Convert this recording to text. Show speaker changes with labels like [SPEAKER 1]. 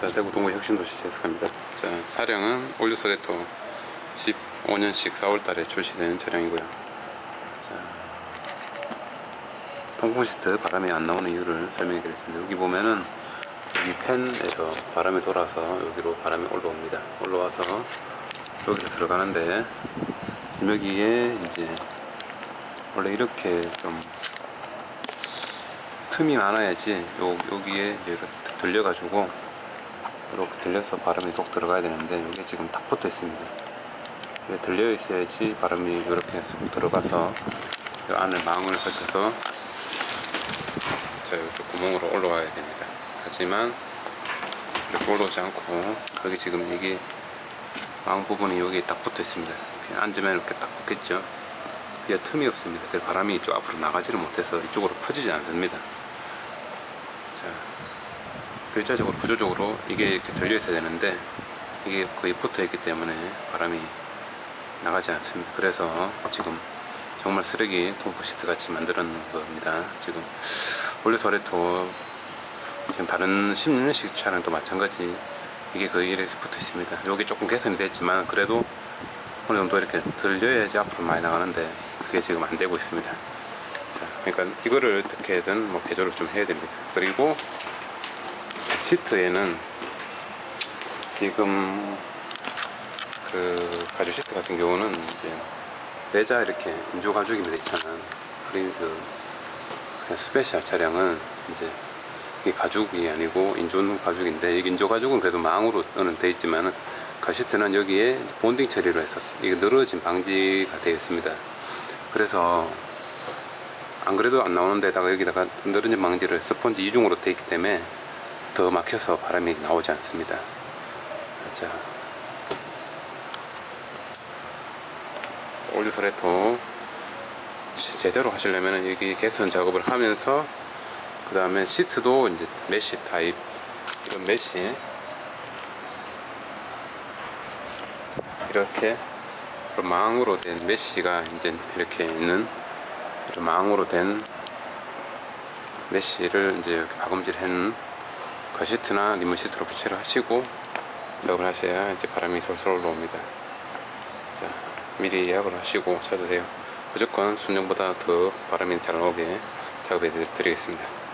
[SPEAKER 1] 자, 대구 동구 혁신도시 제스카입니다. 자, 차량은 올류소레토 15년식 4월달에 출시된 차량이고요. 자, 통풍 시트 바람이 안 나오는 이유를 설명해 드리겠습니다. 여기 보면은 이 팬에서 바람이 돌아서 여기로 바람이 올라옵니다. 올라와서 여기로 들어가는데 여기에 이제 원래 이렇게 좀 틈이 많아야지 요, 여기에 이제 들려가지고 이렇게 들려서 바람이 쏙 들어가야 되는데 여기 지금 딱 붙어 있습니다. 이게 들려 있어야지 바람이 이렇게 쏙 들어가서 이 안을 망을 거쳐서 자 이렇게 구멍으로 올라와야 됩니다. 하지만 이렇게 올라오지 않고 여기 지금 이게 망 부분이 여기 딱 붙어 있습니다. 앉으면 이렇게 딱 붙겠죠. 그게 틈이 없습니다. 그래서 바람이 이쪽 앞으로 나가지를 못해서 이쪽으로 퍼지지 않습니다. 자, 글자적으로 구조적으로 이게 이렇게 들려 있어야 되는데 이게 거의 붙어 있기 때문에 바람이 나가지 않습니다. 그래서 지금 정말 쓰레기 통포 시트 같이 놓은 겁니다. 지금 원래 소레토 지금 다른 16년식 차량도 마찬가지 이게 거의 이렇게 붙어 있습니다. 여기 조금 개선이 됐지만 그래도 어느 정도 이렇게 들려야지 앞으로 많이 나가는데 그게 지금 안 되고 있습니다. 자, 그러니까 이거를 어떻게든 뭐 개조를 좀 해야 됩니다. 그리고 시트에는 지금 그 가죽 시트 같은 경우는 이제 내자 이렇게 인조 가죽이 돼 있잖아. 그리고 그 스페셜 차량은 이제 이게 가죽이 아니고 인조 가죽인데 이게 인조 가죽은 그래도 망으로는 돼 있지만은 가시트는 여기에 본딩 처리로 해서 이게 늘어진 방지가 되어 있습니다. 그래서 안 그래도 안 나오는 데다가 여기다가 늘어진 방지를 스펀지 이중으로 되어 있기 때문에 더 막혀서 바람이 나오지 않습니다. 자, 올리소레토 제대로 하시려면 여기 개선 작업을 하면서 그 다음에 시트도 이제 메쉬 타입 이런 메쉬 이렇게 망으로 된 메쉬가 이제 이렇게 있는 망으로 된 메쉬를 이제 박음질한 거시트나 리문 시트로 교체를 하시고 작업을 하셔야 이제 바람이 솔솔 올라옵니다. 자, 미리 예약을 하시고 찾으세요. 무조건 순정보다 더 바람이 잘 나오게 작업해 드리겠습니다.